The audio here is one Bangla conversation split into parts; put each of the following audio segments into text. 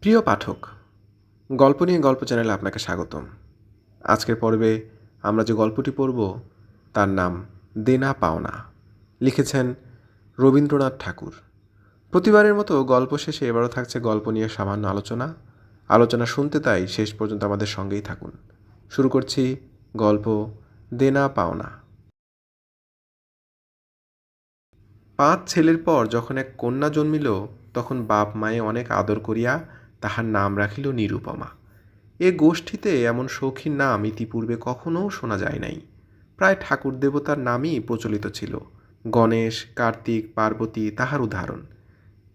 প্রিয় পাঠক, গল্প নিয়ে গল্প চ্যানেলে আপনাকে স্বাগতম। আজকের পর্বে আমরা যে গল্পটি পড়ব, তার নাম দেনা পাওনা। লিখেছেন রবীন্দ্রনাথ ঠাকুর। প্রতিবারের মতো গল্প শেষে এবারও থাকছে গল্প নিয়ে সামান্য আলোচনা। আলোচনা শুনতে তাই শেষ পর্যন্ত আমাদের সঙ্গেই থাকুন। শুরু করছি গল্প দেনা পাওনা। পাঁচ ছেলের পর যখন এক কন্যা জন্মিল, তখন বাপ মায়ে অনেক আদর করিয়া তাহার নাম রাখিল নিরুপমা। এ গোষ্ঠীতে এমন শৌখিন নাম ইতিপূর্বে কখনও শোনা যায় নাই। প্রায় ঠাকুর দেবতার নামই প্রচলিত ছিল। গণেশ, কার্তিক, পার্বতী তাহার উদাহরণ।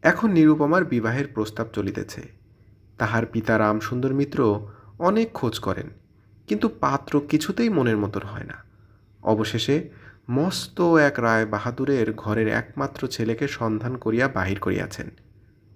এখন নিরুপমার বিবাহের প্রস্তাব চলিতেছে। তাহার পিতা রামসুন্দর মিত্র অনেক খোঁজ করেন, কিন্তু পাত্র কিছুতেই মনের মতন হয় না। অবশেষে মস্ত এক রায় বাহাদুরের ঘরের একমাত্র ছেলেকে সন্ধান করিয়া বাহির করিয়াছেন।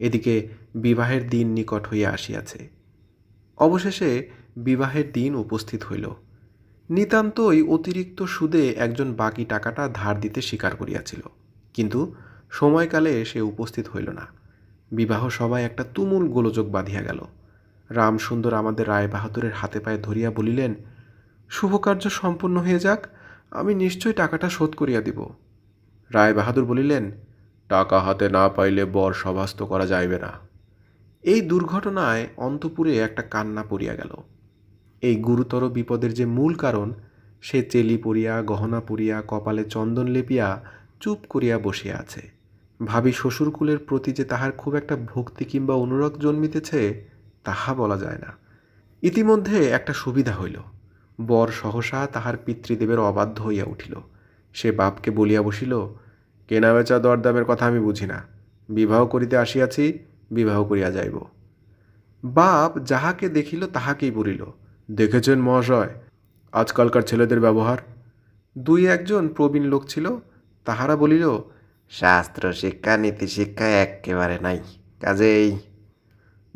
এদিকে বিবাহের দিন নিকট হইয়া আসিয়াছে। অবশেষে বিবাহের দিন উপস্থিত হইল। নিতান্তই অতিরিক্ত সুদে একজন বাকি টাকাটা ধার দিতে স্বীকার করিয়াছিল, কিন্তু সময়কালে সে উপস্থিত হইল না। বিবাহ সবাই একটা তুমুল গোলযোগ বাঁধিয়া গেল। রামসুন্দর আমাদের রায় বাহাদুরের হাতে পায়ে ধরিয়া বলিলেন, শুভকার্য সম্পন্ন হয়ে যাক, আমি নিশ্চয় টাকাটা শোধ করিয়া দিব। রায় বাহাদুর বলিলেন টাকা হাতে না পাইলে বর সভাস্ত করা যাইবে না। এই দুর্ঘটনায় অন্তপুরে একটা কান্না পড়িয়া গেল। এই গুরুতর বিপদের যে মূল কারণ, সে চেলি পরিয়া গহনা পরিয়া কপালে চন্দন লেপিয়া, চুপ করিয়া বসিয়া আছে। ভাবি শ্বশুরকুলের প্রতি যে তাহার খুব একটা ভক্তি কিংবা অনুরাগ জন্মিতেছে, তাহা বলা যায় না। ইতিমধ্যে একটা সুবিধা হইল। বর সহসা তাহার পিতৃদেবের অবাধ্য হইয়া উঠিল। সে বাপকে বলিয়া বসিল কেনাবেচা দরদামের কথা আমি বুঝি না। বিবাহ করিতে আসিয়াছি বিবাহ করিয়া যাইব। বাপ যাহাকে দেখিল তাহাকেই বলিল দেখেছেন মহাশয় আজকালকার ছেলেদের ব্যবহার। দুই একজন প্রবীণ লোক ছিল তাহারা বলিল শাস্ত্র শিক্ষা নীতি শিক্ষা একেবারে নাই কাজেই।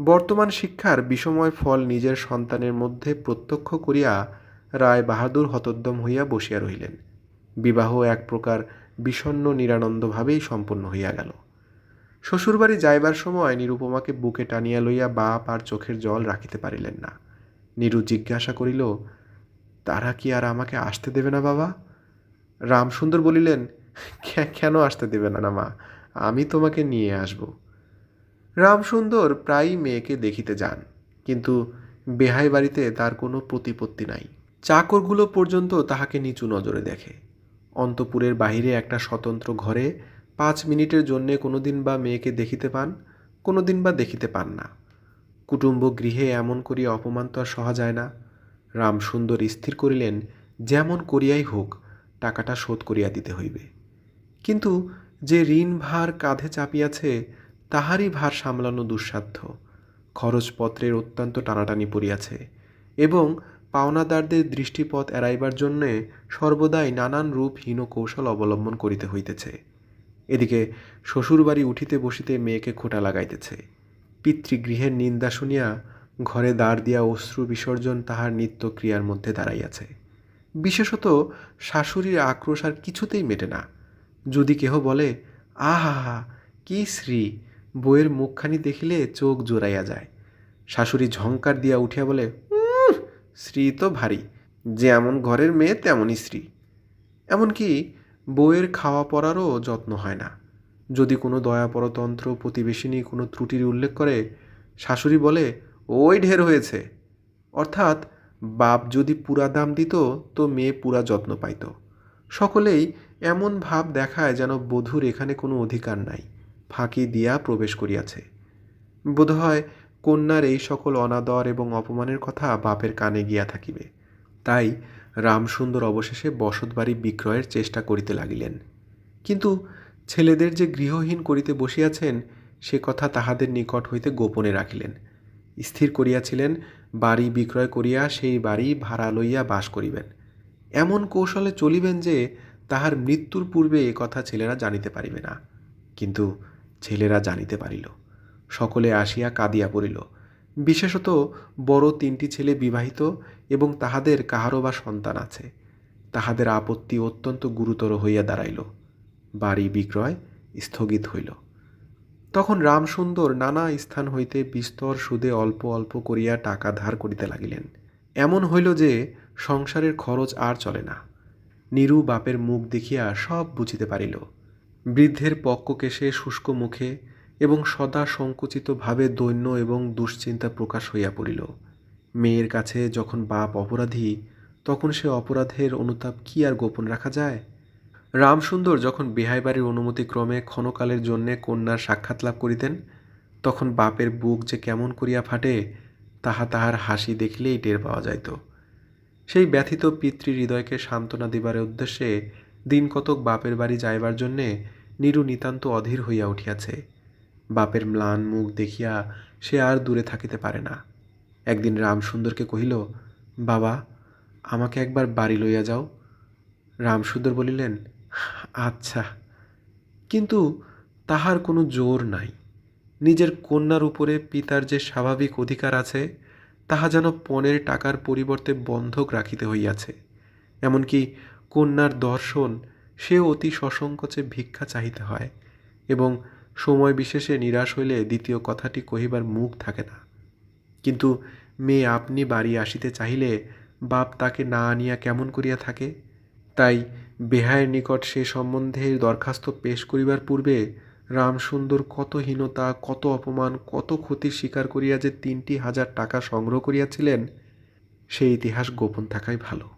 বর্তমান শিক্ষার বিষময় ফল নিজের সন্তানের মধ্যে প্রত্যক্ষ করিয়া রায় বাহাদুর হতোদ্যম হইয়া বসিয়া রহিলেন। বিবাহ এক প্রকার বিষণ্ন নিরানন্দভাবেই সম্পন্ন হইয়া গেল। শ্বশুরবাড়ি যাইবার সময় নিরুপমাকে বুকে টানিয়া লইয়া বাপ আর চোখের জল রাখিতে পারিলেন না। নিরু জিজ্ঞাসা করিল, তারা কি আর আমাকে আসতে দেবে না বাবা? রামসুন্দর বলিলেন কেন আসতে দেবে না না মা? আমি তোমাকে নিয়ে আসব। রামসুন্দর প্রায়ই মেয়েকে দেখিতে যান, কিন্তু বেহাই বাড়িতে তার কোনো প্রতিপত্তি নাই। চাকরগুলো পর্যন্ত তাহাকে নিচু নজরে দেখে। অন্তপুরের বাহিরে একটা স্বতন্ত্র ঘরে পাঁচ মিনিটের জন্যে কোনো দিন বা মেয়েকে দেখিতে পান কোনো দিন বা দেখিতে পান না। কুটুম্ব গৃহে এমন করিয়া অপমান তো আর সহা যায় না। রামসুন্দর স্থির করিলেন, যেমন করিয়াই হোক, টাকাটা শোধ করিয়া দিতে হইবে। কিন্তু যে ঋণ ভার কাঁধে চাপিয়াছে, তাহারই ভার সামলানো দুঃসাধ্য। খরচপত্রের অত্যন্ত টানাটানি পড়িয়াছে এবং পাওনাদারদের দৃষ্টিপথ এড়াইবার জন্যে সর্বদাই নানান রূপ হীন কৌশল অবলম্বন করিতে হইতেছে। এদিকে শ্বশুরবাড়ি উঠিতে বসিতে মেয়েকে খোঁটা লাগাইতেছে। পিতৃগৃহের নিন্দা শুনিয়া ঘরে দাঁড় দিয়া অশ্রু বিসর্জন তাহার নিত্য ক্রিয়ার মধ্যে দাঁড়াইয়াছে। বিশেষত শাশুড়ির আক্রোশ আর কিছুতেই মেটে না। যদি কেহ বলে আহা কি শ্রী বইয়ের মুখখানি দেখিলে চোখ জোড়াইয়া যায়। শাশুড়ি ঝংকার দিয়া উঠিয়া বলে "উম, শ্রী তো ভারী যেমন ঘরের মেয়ে তেমনই শ্রী এমনকি বউয়ের খাওয়া পড়ারও যত্ন হয় না। যদি কোনো দয়াপরতন্ত্র প্রতিবেশিনী কোনো ত্রুটির উল্লেখ করে শাশুড়ি বলে ওই ঢের হয়েছে। অর্থাৎ বাপ যদি পুরা দাম দিত তো মেয়ে পুরা যত্ন পাইত। সকলেই এমন ভাব দেখায় যেন বধূর এখানে কোনো অধিকার নাই ফাঁকি দিয়া প্রবেশ করিয়াছে। বোধহয় কন্যার এই সকল অনাদর এবং অপমানের কথা বাপের কানে গিয়া থাকিবে। তাই রামসুন্দর অবশেষে বসতবাড়ি বিক্রয়ের চেষ্টা করিতে লাগিলেন। কিন্তু ছেলেদের যে গৃহহীন করিতে বসিয়াছেন, সে কথা তাহাদের নিকট হইতে গোপনে রাখিলেন। স্থির করিয়াছিলেন, বাড়ি বিক্রয় করিয়া সেই বাড়ি ভাড়া লইয়া বাস করিবেন। এমন কৌশলে চলিবেন যে, তাহার মৃত্যুর পূর্বে এ কথা ছেলেরা জানিতে পারিবে না। কিন্তু ছেলেরা জানিতে পারিল। সকলে আসিয়া কাঁদিয়া পড়িল। বিশেষত বড় তিনটি ছেলে বিবাহিত এবং তাহাদের কাহারও বা সন্তান আছে। তাহাদের আপত্তি অত্যন্ত গুরুতর হইয়া দাঁড়াইল। বাড়ি বিক্রয় স্থগিত হইল। তখন রামসুন্দর নানা স্থান হইতে বিস্তর সুদে অল্প অল্প করিয়া টাকা ধার করিতে লাগিলেন। এমন হইল যে, সংসারের খরচ আর চলে না। নিরু বাপের মুখ দেখিয়া সব বুঝিতে পারিল। বৃদ্ধের পক্ককেশে শুষ্ক মুখে এবং সদা সংকুচিত ভাবে দৈন্য এবং দুশ্চিন্তা প্রকাশ হইয়া পড়িল। মেয়ের কাছে যখন বাপ অপরাধী, তখন সে অপরাধের অনুতাপ কি আর গোপন রাখা যায়? রামসুন্দর যখন বেহাইবাড়ির অনুমতিক্রমে ক্ষণকালের জন্যে কন্যার সাক্ষাৎ লাভ করিতেন, তখন বাপের বুক যে কেমন করিয়া ফাটে, তাহা তাহার হাসি দেখিলেই টের পাওয়া যাইত। সেই ব্যথিত পিতৃ হৃদয়কে সান্ত্বনা দিবার উদ্দেশ্যে দিন কতক বাপের বাড়ি যাইবার জন্যে নিরু নিতান্ত অধীর হইয়া উঠিয়াছে। বাপের ম্লান মুখ দেখিয়া সে আর দূরে থাকিতে পারে না। একদিন রামসুন্দরকে কহিল, বাবা, আমাকে একবার বাড়ি লইয়া যাও। রামসুন্দর বলিলেন আচ্ছা কিন্তু তাহার কোনো জোর নাই। নিজের কন্যার উপরে পিতার যে স্বাভাবিক অধিকার আছে, তাহা যেন পণের টাকার পরিবর্তে বন্ধক রাখিতে হইয়াছে। এমনকি কন্যার দর্শন সে অতি সসংকোচে ভিক্ষা চাহিতে হয় এবং সময় বিশেষে নিরাশ হইলে দ্বিতীয় কথাটি কহিবার মুখ থাকে না। কিন্তু মেয়ে আপনি বাড়ি আসিতে চাহিলে বাপ তাকে না আনিয়া কেমন করিয়া থাকে? তাই বেহায়ের নিকট সে সম্বন্ধে দরখাস্ত পেশ করিবার পূর্বে রামসুন্দর কত হীনতা, কত অপমান, কত ক্ষতি স্বীকার করিয়া যে তিনটি হাজার টাকা সংগ্রহ করিয়াছিলেন সেই ইতিহাস গোপন থাকাই ভালো।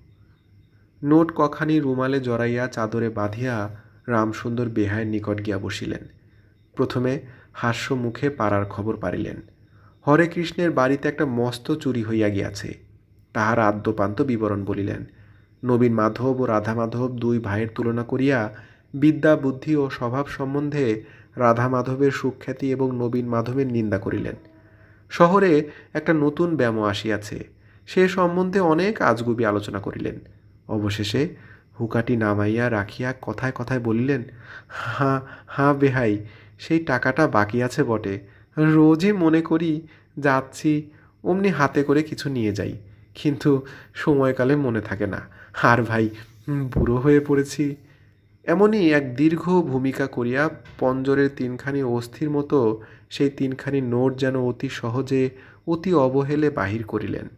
নোট কখানি রুমালে জড়াইয়া চাদরে বাঁধিয়া রামসুন্দর বেহায়ের নিকট গিয়া বসিলেন। প্রথমে হাস্য মুখে পাড়ার খবর পারিলেন। হরে কৃষ্ণের বাড়িতে একটা মস্ত চুরি হইয়া গিয়াছে। তাহার আদ্যপান্ত বিবরণ বলিলেন। নবীন মাধব ও রাধা মাধব দুই ভাইয়ের তুলনা করিয়া বিদ্যা, বুদ্ধি ও স্বভাব সম্বন্ধে রাধা মাধবের সুখ্যাতি এবং নবীন মাধবের নিন্দা করিলেন। শহরে একটা নতুন ব্যায়াম আসিয়াছে। সে সম্বন্ধে অনেক আজগুবি আলোচনা করিলেন। অবশেষে হুকাটি নামাইয়া রাখিয়া কথায় কথায় বলিলেন, হাঁ হাঁ, বেহাই সেই টাকাটা বাকি আছে বটে। রোজই মনে করি যাচ্ছি, অমনি হাতে করে কিছু নিয়ে যাই। কিন্তু সময়কালে মনে থাকে না। আর ভাই বুড়ো হয়ে পড়েছি। এমনই এক দীর্ঘ ভূমিকা করিয়া পঞ্জরের তিনখানি অস্থির মতো সেই তিনখানি নোট যেন অতি সহজে, অতি অবহেলে বাহির করিলেন।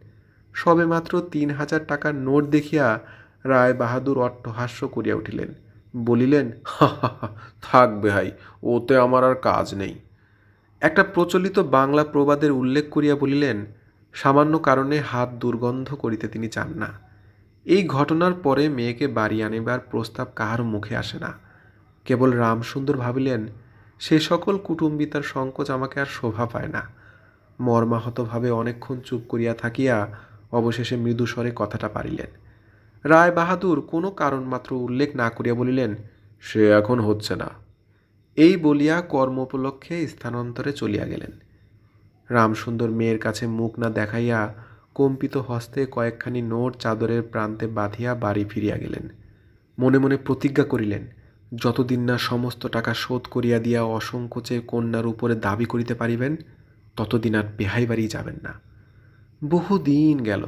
সবে মাত্র তিন হাজার টাকার নোট দেখিয়া রায় বাহাদুর অট্টহাস্য করিয়া উঠিলেন। বলিলেন থাক বেহাই, ওতে আমার আর কাজ নেই। একটা প্রচলিত বাংলা প্রবাদের উল্লেখ করিয়া বলিলেন, সামান্য কারণে হাত দুর্গন্ধ করিতে তিনি চান না। এই ঘটনার পরে মেয়েকে বাড়ি আনিবার প্রস্তাব কাহার মুখে আসে না। কেবল রামসুন্দর ভাবিলেন, সে সকল কুটুম্বিতার সংকোচ আমাকে আর শোভা পায় না। মর্মাহতভাবে অনেকক্ষণ চুপ করিয়া থাকিয়া অবশেষে মৃদুস্বরে কথাটা পারিলেন। রায় বাহাদুর কোনো কারণ মাত্র উল্লেখ না করিয়া বলিলেন, সে এখন হচ্ছে না। এই বলিয়া কর্ম উপলক্ষে স্থানান্তরে চলিয়া গেলেন। রামসুন্দর মেয়ের কাছে মুখ না দেখাইয়া কম্পিত হস্তে কয়েকখানি নোট চাদরের প্রান্তে বাঁধিয়া বাড়ি ফিরিয়া গেলেন। মনে মনে প্রতিজ্ঞা করিলেন, যতদিন না সমস্ত টাকা শোধ করিয়া দিয়া অসংকোচে কন্যার উপরে দাবি করিতে পারিবেন, ততদিন আর বেহাই বাড়ি যাবেন না। বহুদিন গেল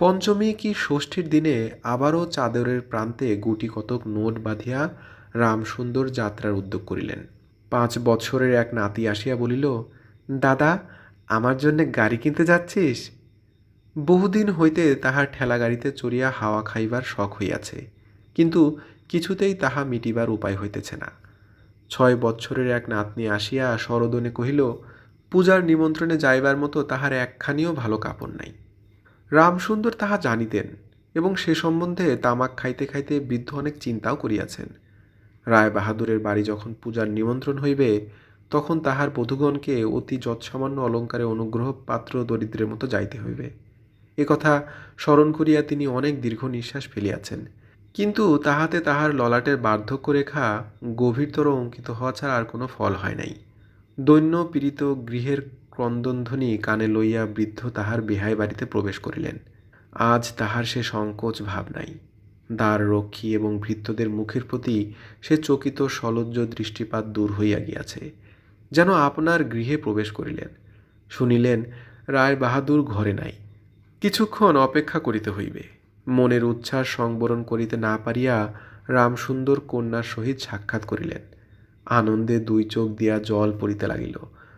পঞ্চমী কি ষষ্ঠীর দিনে আবারও চাদরের প্রান্তে গুটি কতক নোট বাঁধিয়া রামসুন্দর যাত্রার উদ্যোগ করিলেন। পাঁচ বৎসরের এক নাতি আসিয়া বলিল, দাদা, আমার জন্যে গাড়ি কিনতে যাচ্ছিস? বহুদিন হইতে তাহার ঠেলা গাড়িতে চড়িয়া হাওয়া খাইবার শখ হইয়াছে, কিন্তু কিছুতেই তাহা মিটিবার উপায় হইতেছে না। ছয় বৎসরের এক নাতনি আসিয়া সরদনে কহিল, পূজার নিমন্ত্রণে যাইবার মতো তাহার একখানিও ভালো কাপড় নাই। রামসুন্দর তাহা জানিতেন এবং সে সম্বন্ধে তামাক খাইতে খাইতে বৃদ্ধ অনেক চিন্তাও করিয়াছেন। রায় বাহাদুরের বাড়ি যখন পূজার নিমন্ত্রণ হইবে, তখন তাহার বধূগণকে অতি যৎসামান্য অলঙ্কারে অনুগ্রহ পাত্র দরিদ্রের মতো যাইতে হইবে। একথা স্মরণ করিয়া তিনি অনেক দীর্ঘ নিঃশ্বাস ফেলিয়াছেন। কিন্তু তাহাতে তাহার ললাটের বার্ধক্য রেখা গভীরতর অঙ্কিত হওয়া ছাড়া আর কোনো ফল হয় নাই। দৈন্য পীড়িত গৃহের ক্রন্দনধ্বনি কানে লইয়া বৃদ্ধ তাহার বেহাই বাড়িতে প্রবেশ করিলেন। আজ তাহার সে সংকোচ ভাব নাই। দ্বার রক্ষী এবং ভৃত্যদের মুখের প্রতি সে চকিত সলজ্জ দৃষ্টিপাত দূর হইয়া গিয়াছে, যেন আপনার গৃহে প্রবেশ করিলেন। শুনিলেন রায় বাহাদুর ঘরে নাই, কিছুক্ষণ অপেক্ষা করিতে হইবে। মনের উচ্ছ্বাস সংবরণ করিতে না পারিয়া রামসুন্দর কন্যার সহিত সাক্ষাৎ করিলেন। আনন্দে দুই চোখ দিয়া জল পড়িতে লাগিল।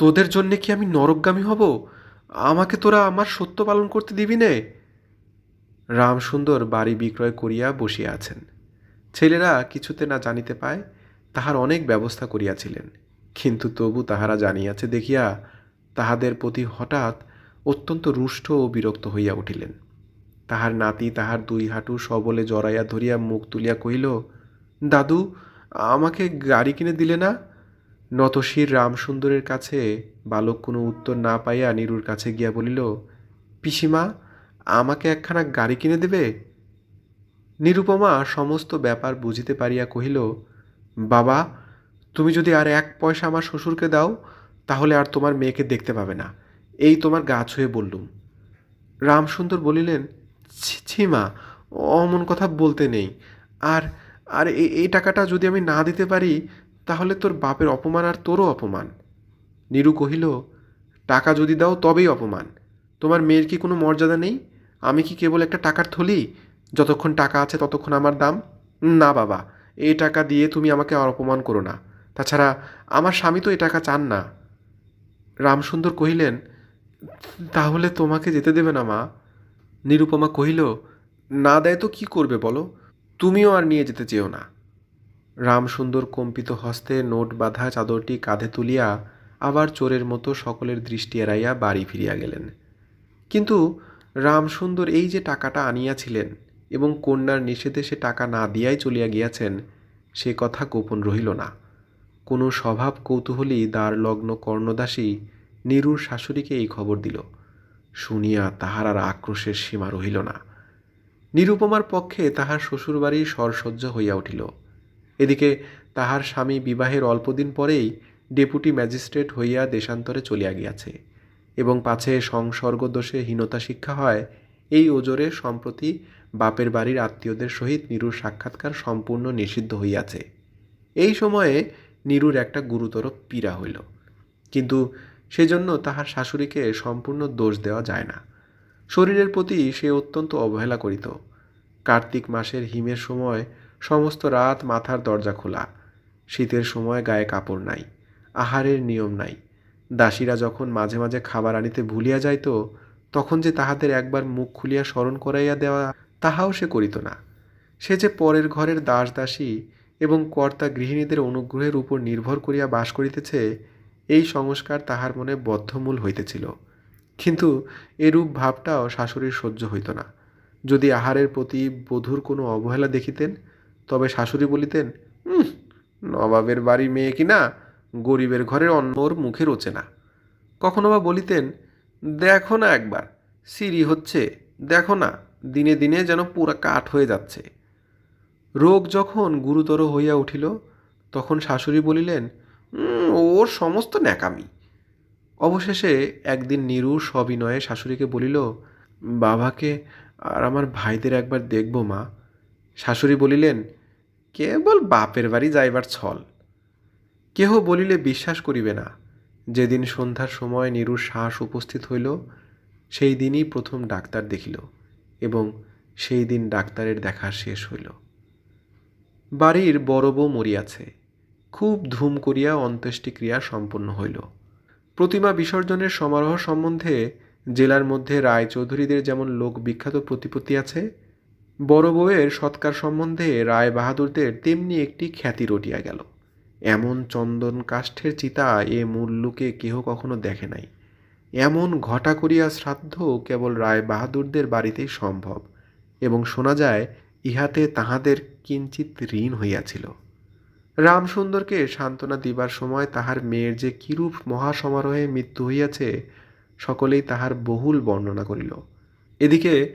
তোদের জন্যে কি আমি নরকগামী হব? আমাকে তোরা আমার সত্য পালন করতে দিবি নে। রামসুন্দর বাড়ি বিক্রয় করিয়া বসিয়া আছেন। ছেলেরা কিছুতে না জানিতে পায়, তাহার অনেক ব্যবস্থা করিয়াছিলেন। কিন্তু তবু তাহারা জানিয়াছে দেখিয়া তাহাদের প্রতি হঠাৎ অত্যন্ত রুষ্ট ও বিরক্ত হইয়া উঠিলেন। তাহার নাতি তাহার দুই হাঁটু সবলে জড়াইয়া ধরিয়া মুখ তুলিয়া কহিল, দাদু, আমাকে গাড়ি কিনে দিলে না? নতশির রামসুন্দরের কাছে বালক কোনো উত্তর না পাইয়া নীরুর কাছে গিয়া বলিল, পিসিমা, আমাকে একখানা গাড়ি কিনে দেবে? নিরুপমা সমস্ত ব্যাপার বুঝিতে পারিয়া কহিল, বাবা, তুমি যদি আর এক পয়সা আমার শ্বশুরকে দাও, তাহলে আর তোমার মেয়েকে দেখতে পাবে না। এই তোমার গা ছুঁয়ে বললুম। রামসুন্দর বলিলেন, ছি মা অমন কথা বলতে নেই। আর আর এই টাকাটা যদি আমি না দিতে পারি তাহলে তোর বাপের অপমান আর তোরও অপমান। নীরু কহিল, টাকা যদি দাও তবেই অপমান। তোমার মেয়ের কি কোনো মর্যাদা নেই? আমি কি কেবল একটা টাকার থলি? যতক্ষণ টাকা আছে ততক্ষণ আমার দাম? না বাবা এই টাকা দিয়ে তুমি আমাকে আর অপমান করো না। তাছাড়া আমার স্বামী তো এই টাকা চান না। রামসুন্দর কহিলেন, তাহলে তোমাকে যেতে দেবে না মা? নিরুপমা কহিল, না দেয় তো কি করবে বলো? তুমিও আর নিয়ে যেতে চেও না। রামসুন্দর কম্পিত হস্তে নোট বাঁধা চাদরটি কাঁধে তুলিয়া আবার চোরের মতো সকলের দৃষ্টি এড়াইয়া বাড়ি ফিরিয়া গেলেন। কিন্তু রামসুন্দর এই যে টাকাটা আনিয়াছিলেন এবং কন্যার নিষেধে সে টাকা না দিয়াই চলিয়া গিয়াছেন, সে কথা গোপন রহিল না। কোনো স্বভাব কৌতূহলী দ্বার লগ্ন কর্ণদাসী নীরুর শাশুড়িকে এই খবর দিল। শুনিয়া তাহার আর আক্রোশের সীমা রহিল না। নিরুপমার পক্ষে তাহার শ্বশুরবাড়ি সরসজ্জ হইয়া উঠিল। এদিকে তাহার স্বামী বিবাহের অল্পদিন পরেই ডেপুটি ম্যাজিস্ট্রেট হইয়া দেশান্তরে চলিয়া গিয়াছে এবং পাছে সংসর্গ দোষে হীনতা শিক্ষা হয়, এই ওজরে সম্প্রতি বাপের বাড়ির আত্মীয়দের সহিত নিরুর সাক্ষাৎকার সম্পূর্ণ নিষিদ্ধ হইয়াছে। এই সময়ে নিরুর একটা গুরুতর পীড়া হইল। কিন্তু সেজন্য তাহার শাশুড়িকে সম্পূর্ণ দোষ দেওয়া যায় না। শরীরের প্রতি সে অত্যন্ত অবহেলা করিত। কার্তিক মাসের হিমের সময় সমস্ত রাত মাথার দরজা খোলা। শীতের সময় গায়ে কাপড় নাই, আহারের নিয়ম নাই। দাসীরা যখন মাঝে মাঝে খাবার আনিতে ভুলিয়া যাইত, তখন যে তাহাদের একবার মুখ খুলিয়া স্মরণ করাইয়া দেওয়া তাহাও সে করিত না। সে যে পরের ঘরের দাস দাসী এবং কর্তা গৃহিণীদের অনুগ্রহের উপর নির্ভর করিয়া বাস করিতেছে, এই সংস্কার তাহার মনে বদ্ধমূল হইতেছিল। কিন্তু এরূপ ভাবটাও শাশুড়ির সহ্য হইত না। যদি আহারের প্রতি বধূর কোনো অবহেলা দেখিতেন তবে শাশুড়ি বলিতেন "উম, নবাবের বাড়ি মেয়ে কিনা গরিবের ঘরের অন্যর মুখে রোচে না। কখনো বা বলিতেন দেখো না একবার সিঁড়ি হচ্ছে দেখো না দিনে দিনে যেন পুরা কাঠ হয়ে যাচ্ছে। রোগ যখন গুরুতর হইয়া উঠিল তখন শাশুড়ি বলিলেন "উম, ওর সমস্ত ন্যাকামি। অবশেষে একদিন নীরু সবিনয়ে শাশুড়িকে বলিল বাবাকে আর আমার ভাইদের একবার দেখব মা। শাশুড়ি বলিলেন কেবল বাপের বাড়ি যাইবার ছল। কেহ বলিলে বিশ্বাস করিবে না। যেদিন সন্ধ্যার সময় নীরুর শ্বাস উপস্থিত হইল, সেই দিনই প্রথম ডাক্তার দেখিল এবং সেই দিন ডাক্তারের দেখা শেষ হইল। বাড়ির বড় বউ মরিয়াছে। খুব ধুম করিয়া অন্ত্যেষ্টিক্রিয়া সম্পন্ন হইল। প্রতিমা বিসর্জনের সমারোহ সম্বন্ধে জেলার মধ্যে রায়চৌধুরীদের যেমন লোক বিখ্যাত প্রতিপত্তি আছে বড় বউয়ের সৎকার সম্বন্ধে রায় বাহাদুরদের তেমনি একটি খ্যাতি রটিয়া গেল। এমন চন্দন কাষ্ঠের চিতা এ মুল্লুকে কেহ কখনো দেখে নাই। এমন ঘটা করিয়া শ্রাদ্ধ কেবল রায় বাহাদুরদের বাড়িতেই সম্ভব এবং শোনা যায়, ইহাতে তাহাদের কিঞ্চিত ঋণ হইয়াছিল। রামসুন্দরকে সান্ত্বনা দিবার সময় তাহার মেয়ের যে কিরূপ মহাসমারোহে মৃত্যু হইয়াছে, সকলেই তাহার বহুল বর্ণনা করিল। এদিকে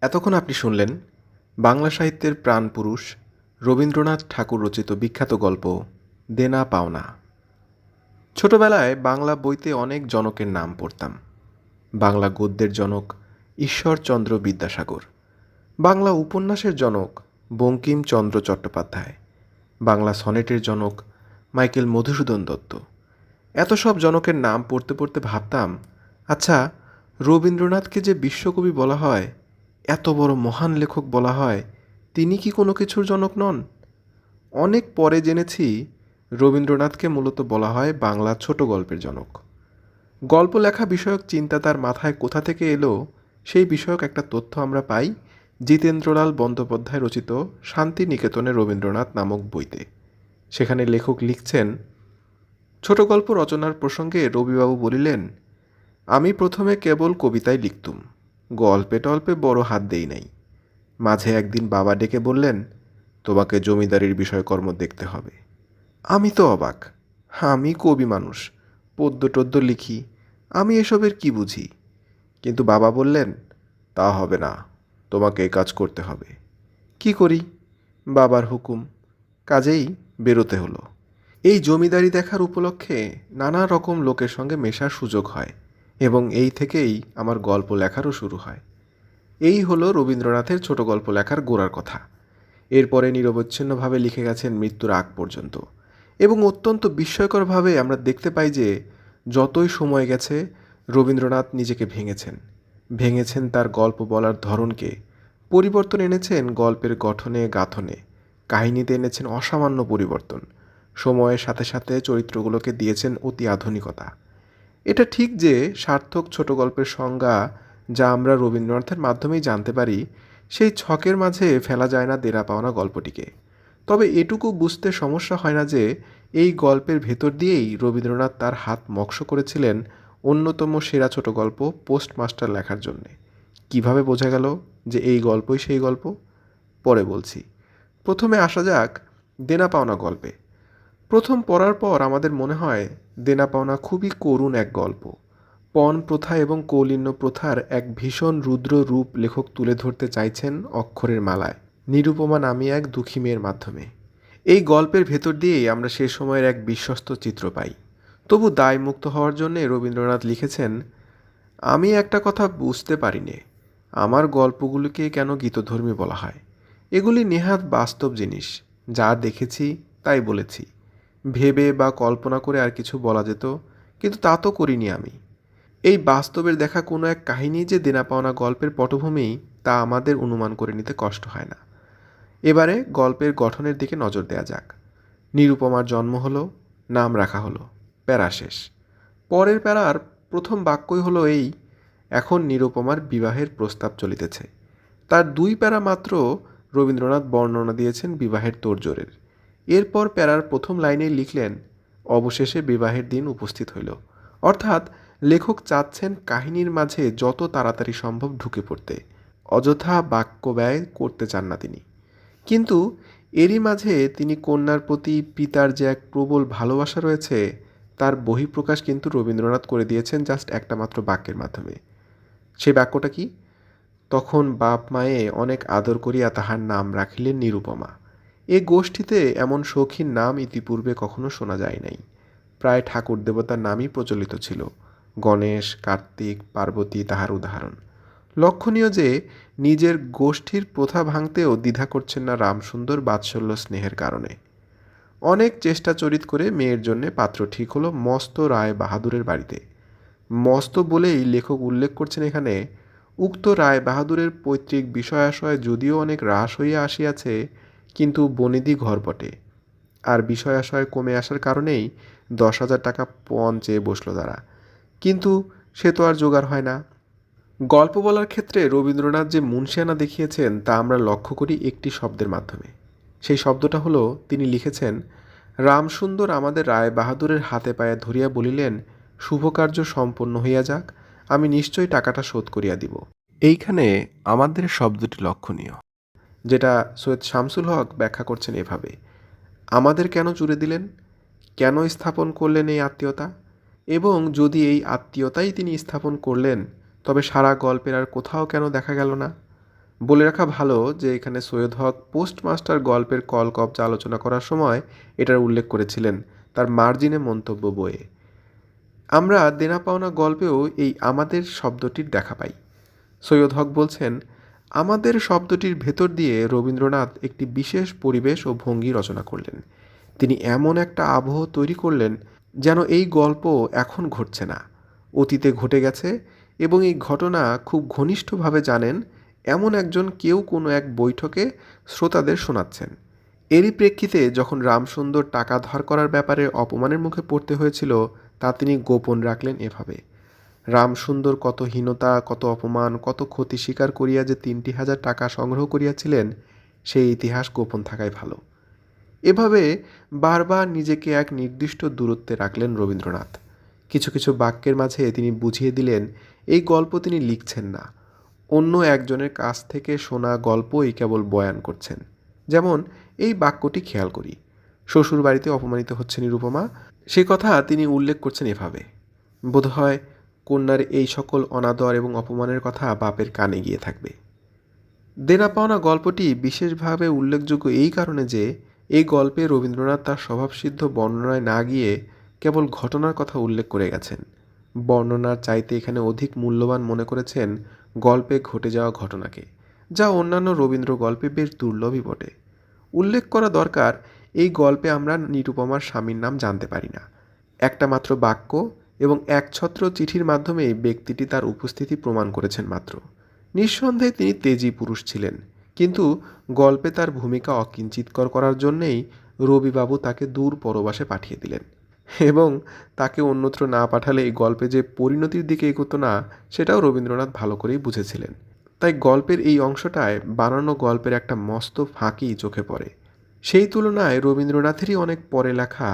এতক্ষণ আপনি শুনলেন বাংলা সাহিত্যের প্রাণপুরুষ রবীন্দ্রনাথ ঠাকুর রচিত বিখ্যাত গল্প দেনা পাওনা। ছোটবেলায় বাংলা বইতে অনেক জনকের নাম পড়তাম। বাংলা গদ্যের জনক ঈশ্বরচন্দ্র বিদ্যাসাগর, বাংলা উপন্যাসের জনক বঙ্কিমচন্দ্র চট্টোপাধ্যায়, বাংলা সনেটের জনক মাইকেল মধুসূদন দত্ত। এত সব জনকের নাম পড়তে পড়তে ভাবতাম আচ্ছা রবীন্দ্রনাথকে যে বিশ্বকবি বলা হয় এত বড় মহান লেখক বলা হয়, তিনি কি কোনো কিছুর জনক নন? অনেক পরে জেনেছি রবীন্দ্রনাথকে মূলত বলা হয় বাংলা ছোট গল্পের জনক। গল্প লেখা বিষয়ক চিন্তা তার মাথায় কোথা থেকে এলো, সেই বিষয়ক একটা তথ্য আমরা পাই জিতেন্দ্রলাল বন্দ্যোপাধ্যায় রচিত শান্তি নিকেতনে রবীন্দ্রনাথ নামক বইতে। সেখানে লেখক লিখছেন, ছোট গল্প রচনার প্রসঙ্গে রবিবাবু বলিলেন, আমি প্রথমে কেবল কবিতায় লিখতুম। গল্পে টল্পে বড় হাত দেই নাই। মাঝে একদিন বাবা ডেকে বললেন, তোমাকে জমিদারির বিষয়কর্ম দেখতে হবে। আমি তো অবাক। আমি কবি মানুষ, পদ্য টদ্য লিখি, আমি এসবের কি বুঝি? কিন্তু বাবা বললেন, তা হবে না, তোমাকে কাজ করতে হবে। কি করি? বাবার হুকুম, কাজেই বেরোতে হলো। এই জমিদারি দেখার উপলক্ষে নানা রকম লোকের সঙ্গে মেশার সুযোগ হয়। এবং এই থেকেই আমার গল্প লেখারও শুরু হয়। এই হলো রবীন্দ্রনাথের ছোট গল্প লেখার গোড়ার কথা। এরপরে নিরবচ্ছিন্নভাবে লিখে গেছেন মৃত্যুর আগ পর্যন্ত। এবং অত্যন্ত বিস্ময়করভাবে আমরা দেখতে পাই যে, যতই সময় গেছে, রবীন্দ্রনাথ নিজেকে ভেঙেছেন। ভেঙেছেন তার গল্প বলার ধরনকে। পরিবর্তন এনেছেন গল্পের গঠনে, গাঁথনে। কাহিনীতে এনেছেন অসামান্য পরিবর্তন। সময়ের সাথে সাথে চরিত্রগুলোকে দিয়েছেন অতি আধুনিকতা। এটা ঠিক যে সার্থক ছোট গল্পের সংজ্ঞা যা আমরা রবীন্দ্রনাথের মাধ্যমেই জানতে পারি, সেই ছকের মাঝে ফেলা যায় না দেরা পাওনা গল্পটিকে। তবে এটুকু বুঝতে সমস্যা হয় না যে এই গল্পের ভেতর দিয়েই রবীন্দ্রনাথ তার হাত মক্স করেছিলেন অন্যতম সেরা ছোট গল্প পোস্টমাস্টার লেখার জন্যে। কীভাবে বোঝা গেল যে এই গল্পই সেই গল্প? পরে বলছি। প্রথমে আসা যাক দেনা পাওনা গল্পে। প্রথম পড়ার পর আমাদের মনে হয় দেনা পাওনা খুবই করুণ এক গল্প। পণ প্রথা এবং কৌলিন্য প্রথার এক ভীষণ রুদ্র রূপ লেখক তুলে ধরতে চাইছেন অক্ষরের মালায়। নিরুপমা নামে এক দুঃখী মেয়ের মাধ্যমে। এই গল্পের ভেতর দিয়েই আমরা সে সময়ের এক বিশ্বস্ত চিত্র পাই। তবু দায়মুক্ত হওয়ার জন্যে রবীন্দ্রনাথ লিখেছেন, আমি একটা কথা বুঝতে পারিনে, আমার গল্পগুলিকে কেন গীতধর্মী বলা হয়? এগুলি নেহাত বাস্তব জিনিস। যা দেখেছি, তাই বলেছি। ভেবে বা কল্পনা করে আর কিছু বলা যেত, কিন্তু তা তো করিনি আমি। এই বাস্তবের দেখা কোনো এক কাহিনী যে দেনা পাওনা গল্পের পটভূমি তা আমাদের অনুমান করে নিতে কষ্ট হয় না। এবারে গল্পের গঠনের দিকে নজর দেয়া যাক। নিরুপমার জন্ম হলো, নাম রাখা হলো, প্যারা শেষ। পরের প্যারার প্রথম বাক্যই হলো এই, এখন নিরুপমার বিবাহের প্রস্তাব চলিতেছে। তার দুই প্যারা মাত্র রবীন্দ্রনাথ বর্ণনা দিয়েছেন বিবাহের তোড়জোড়ের। এরপর প্যারার প্রথম লাইনে লিখলেন, অবশেষে বিবাহের দিন উপস্থিত হইল। অর্থাৎ লেখক চাচ্ছেন কাহিনীর মাঝে যত তাড়াতাড়ি সম্ভব ঢুকে পড়তে, অযথা বাক্য ব্যয় করতে চান না তিনি। কিন্তু এরই মাঝে তিনি কন্যার প্রতি পিতার যে এক প্রবল ভালোবাসা রয়েছে, তার বহিঃপ্রকাশ কিন্তু রবীন্দ্রনাথ করে দিয়েছেন জাস্ট একটা মাত্র বাক্যের মাধ্যমে। সেই বাক্যটা কি? তখন বাপ মায়ে অনেক আদর করিয়া তাহার নাম রাখিলেন নিরুপমা। এ গোষ্ঠীতে এমন শৌখিন নাম ইতিপূর্বে কখনো শোনা যায় নাই। প্রায় ঠাকুর দেবতার নামই প্রচলিত ছিল। গণেশ, কার্তিক, পার্বতী তাহার উদাহরণ। লক্ষণীয় যে, নিজের গোষ্ঠীর প্রথা ভাঙতেও দ্বিধা করছেন না রামসুন্দর বাৎসল্য স্নেহের কারণে। অনেক চেষ্টা চরিত করে মেয়ের জন্য পাত্র ঠিক হলো মস্ত রায় বাহাদুরের বাড়িতে। মস্ত বলেই লেখক উল্লেখ করছেন এখানে, উক্ত রায় বাহাদুরের পৈতৃক বিষয়াশয় যদিও অনেক হ্রাস হইয়া আসিয়াছে কিন্তু বনেদি ঘর বটে। আর বিষয়াশয় কমে আসার কারণেই দশ হাজার টাকা পণ চেয়ে বসল তারা। কিন্তু সে তো আর জোগাড় হয় না। গল্প বলার ক্ষেত্রে রবীন্দ্রনাথ যে মুন্সিয়ানা দেখিয়েছেন তা আমরা লক্ষ্য করি একটি শব্দের মাধ্যমে। সেই শব্দটা হলো, তিনি লিখেছেন, রামসুন্দর আমাদের রায় বাহাদুরের হাতে পায়ে ধরিয়া বলিলেন, শুভকার্য সম্পন্ন হইয়া যাক, আমি নিশ্চয়ই টাকাটা শোধ করিয়া দিব। এইখানে আমাদের শব্দটি লক্ষণীয়। যেটা সৈয়দ শামসুল হক ব্যাখ্যা করছেন এভাবে, আমাদের কেন জুড়ে দিলেন? কেন স্থাপন করলেন এই আত্মীয়তা? এবং যদি এই আত্মীয়তাই তিনি স্থাপন করলেন, তবে সারা গল্পের আর কোথাও কেন দেখা গেল না? বলে রাখা ভালো যে এখানে সৈয়দ হক পোস্টমাস্টার গল্পের কল কবজা আলোচনা করার সময় এটার উল্লেখ করেছিলেন তার মার্জিনে মন্তব্য বইয়ে। আমরা দেনা পাওনা গল্পেও এই আমাদের শব্দটির দেখা পাই। সৈয়দ হক বলছেন আমাদের শব্দটির ভেতর দিয়ে রবীন্দ্রনাথ একটি বিশেষ পরিবেশ ও ভঙ্গি রচনা করলেন। তিনি এমন একটা আবহ তৈরি করলেন যেন এই গল্প এখন ঘটছে না। অতীতে ঘটে গেছে এবং এই ঘটনা খুব ঘনিষ্ঠভাবে জানেন এমন একজন কেউ কোনো এক বৈঠকে শ্রোতাদের শোনাচ্ছেন। এরই প্রেক্ষিতে যখন রামসুন্দর টাকা ধার করার ব্যাপারে অপমানের মুখে পড়তে হয়েছিল, তা তিনি গোপন রাখলেন এভাবে। রামসুন্দর কত হীনতা, কত অপমান, কত ক্ষতি স্বীকার করিয়া যে তিনটি হাজার টাকা সংগ্রহ করিয়াছিলেন, সেই ইতিহাস গোপন থাকাই ভালো। এভাবে বারবার নিজেকে এক নির্দিষ্ট দূরত্বে রাখলেন রবীন্দ্রনাথ। কিছু কিছু বাক্যের মাঝে তিনি বুঝিয়ে দিলেন, এই গল্প তিনি লিখছেন না। অন্য একজনের কাছ থেকে শোনা গল্পই কেবল বয়ান করছেন। যেমন, এই বাক্যটি খেয়াল করি। শ্বশুর বাড়িতে অপমানিত হচ্ছে নিরুপমা। সে কথা তিনি উল্লেখ করছেন এভাবে। বোধহয় কন্যার এই সকল অনাদর এবং অপমানের কথা বাপের কানে গিয়ে থাকবে। দেনা পাওনা গল্পটি বিশেষভাবে উল্লেখযোগ্য এই কারণে যে, এই গল্পে রবীন্দ্রনাথ তার স্বভাবসিদ্ধ বর্ণনায় না গিয়ে কেবল ঘটনার কথা উল্লেখ করে গেছেন। বর্ণনার চাইতে এখানে অধিক মূল্যবান মনে করেছেন গল্পে ঘটে যাওয়া ঘটনাকে, যা অন্যান্য রবীন্দ্র গল্পে বেশ দুর্লভই বটে। উল্লেখ করা দরকার, এই গল্পে আমরা নিরুপমার স্বামীর নাম জানতে পারি না। একটা মাত্র বাক্য এবং একছত্র চিঠির মাধ্যমে ব্যক্তিটি তার উপস্থিতি প্রমাণ করেছেন মাত্র। নিঃসন্দেহে তিনি তেজি পুরুষ ছিলেন, কিন্তু গল্পে তার ভূমিকা অকিঞ্চিতকর করার জন্যেই রবিবাবু তাকে দূর পরবাসে পাঠিয়ে দিলেন এবং তাকে অন্যত্র না পাঠালে এই গল্পে যে পরিণতির দিকে এগোতো না, সেটাও রবীন্দ্রনাথ ভালো করেই বুঝেছিলেন। তাই গল্পের এই অংশটায় বানানো গল্পের একটা মস্ত ফাঁকি চোখে পড়ে। সেই তুলনায় রবীন্দ্রনাথেরই অনেক পরে লেখা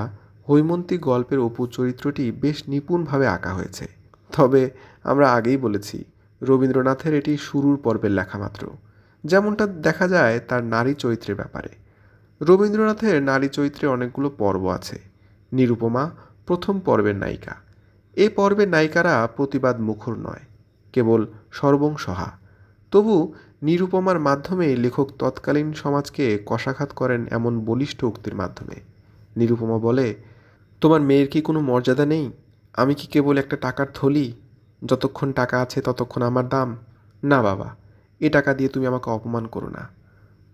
হৈমন্তী গল্পের অপু চরিত্রটি বেশ নিপুণভাবে আঁকা হয়েছে। তবে আমরা আগেই বলেছি, রবীন্দ্রনাথের এটি শুরুর পর্বের লেখা মাত্র। যেমনটা দেখা যায় তার নারী চরিত্রের ব্যাপারে। রবীন্দ্রনাথের নারী চরিত্রে অনেকগুলো পর্ব আছে। নিরুপমা প্রথম পর্বের নায়িকা। এ পর্বের নায়িকারা প্রতিবাদ মুখর নয়, কেবল সর্বংসহা। তবু নিরুপমার মাধ্যমে লেখক তৎকালীন সমাজকে কষাঘাত করেন এমন বলিষ্ঠ উক্তির মাধ্যমে। নিরুপমা বলে তোমার মেয়ের কি কোনো মর্যাদা নেই? আমি কি কেবল একটা টাকার থলি? যতক্ষণ টাকা আছে ততক্ষণ আমার দাম? না বাবা, এ টাকা দিয়ে তুমি আমাকে অপমান করো না।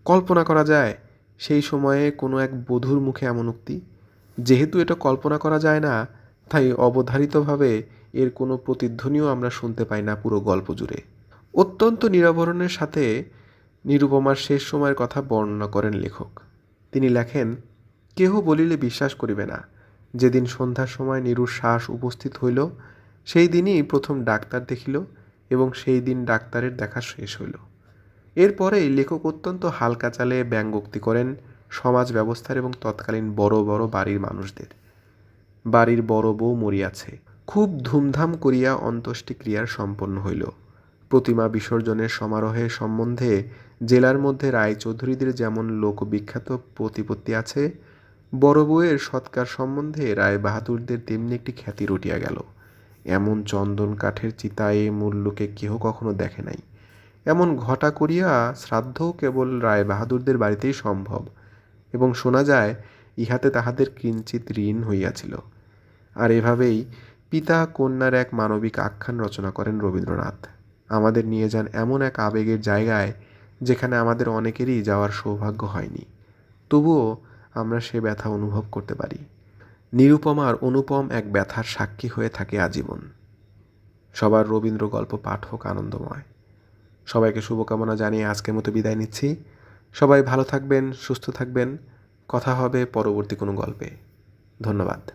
কল্পনা করা যায়, সেই সময়ে কোনো এক বধূর মুখে এমন উক্তি। যেহেতু এটা কল্পনা করা যায় না, তাই অবধারিতভাবে এর কোনো প্রতিধ্বনিও আমরা শুনতে পাই না পুরো গল্প জুড়ে। অত্যন্ত নিরাবরণের সাথে নিরুপমার শেষ সময়ের কথা বর্ণনা করেন লেখক। তিনি লেখেন, কেহ বলিলে বিশ্বাস করিবে না। যেদিন সন্ধ্যার সময় নিরুর শ্বাস উপস্থিত হইল, সেই দিনই প্রথম ডাক্তার দেখিল এবং সেই দিন ডাক্তারের দেখা শেষ হইল। এরপরেই লেখক অত্যন্ত হালকা চালে ব্যঙ্গোক্তি করেন সমাজ ব্যবস্থার এবং তৎকালীন বড় বড় বাড়ির মানুষদের। বাড়ির বড় বউ মরিয়াছে। খুব ধুমধাম করিয়া অন্ত্যেষ্টিক্রিয়ার সম্পন্ন হইল। প্রতিমা বিসর্জনের সমারোহে সম্বন্ধে জেলার মধ্যে রায়চৌধুরীদের যেমন লোকবিখ্যাত প্রতিপত্তি আছে বড় বউয়ের সৎকার সম্বন্ধে রায় বাহাদুরদের তেমনি একটি খ্যাতি রটিয়া গেল। এমন চন্দন কাঠের চিতায় মূল্যকে কেহ কখনো দেখে নাই। এমন ঘটা করিয়া শ্রাদ্ধ কেবল রায় বাহাদুরদের বাড়িতেই সম্ভব, এবং শোনা যায় ইহাতে তাহাদের কিঞ্চিত ঋণ হইয়াছিল। আর এভাবেই পিতা কন্যার এক মানবিক আখ্যান রচনা করেন রবীন্দ্রনাথ। আমাদের নিয়ে যান এমন এক আবেগের জায়গায়, যেখানে আমাদের অনেকেরই যাওয়ার সৌভাগ্য হয়নি। তবুও আমরা সে ব্যথা অনুভব করতে পারি। নিরুপমার অনুপম এক ব্যথার সাক্ষী হয়ে থাকে আজীবন। সবার রবীন্দ্র গল্প পাঠ হোক আনন্দময়। সবাইকে শুভকামনা জানিয়ে আজকের মতো বিদায় নিচ্ছি। সবাই ভালো থাকবেন, সুস্থ থাকবেন। কথা হবে পরবর্তী কোনো গল্পে। ধন্যবাদ।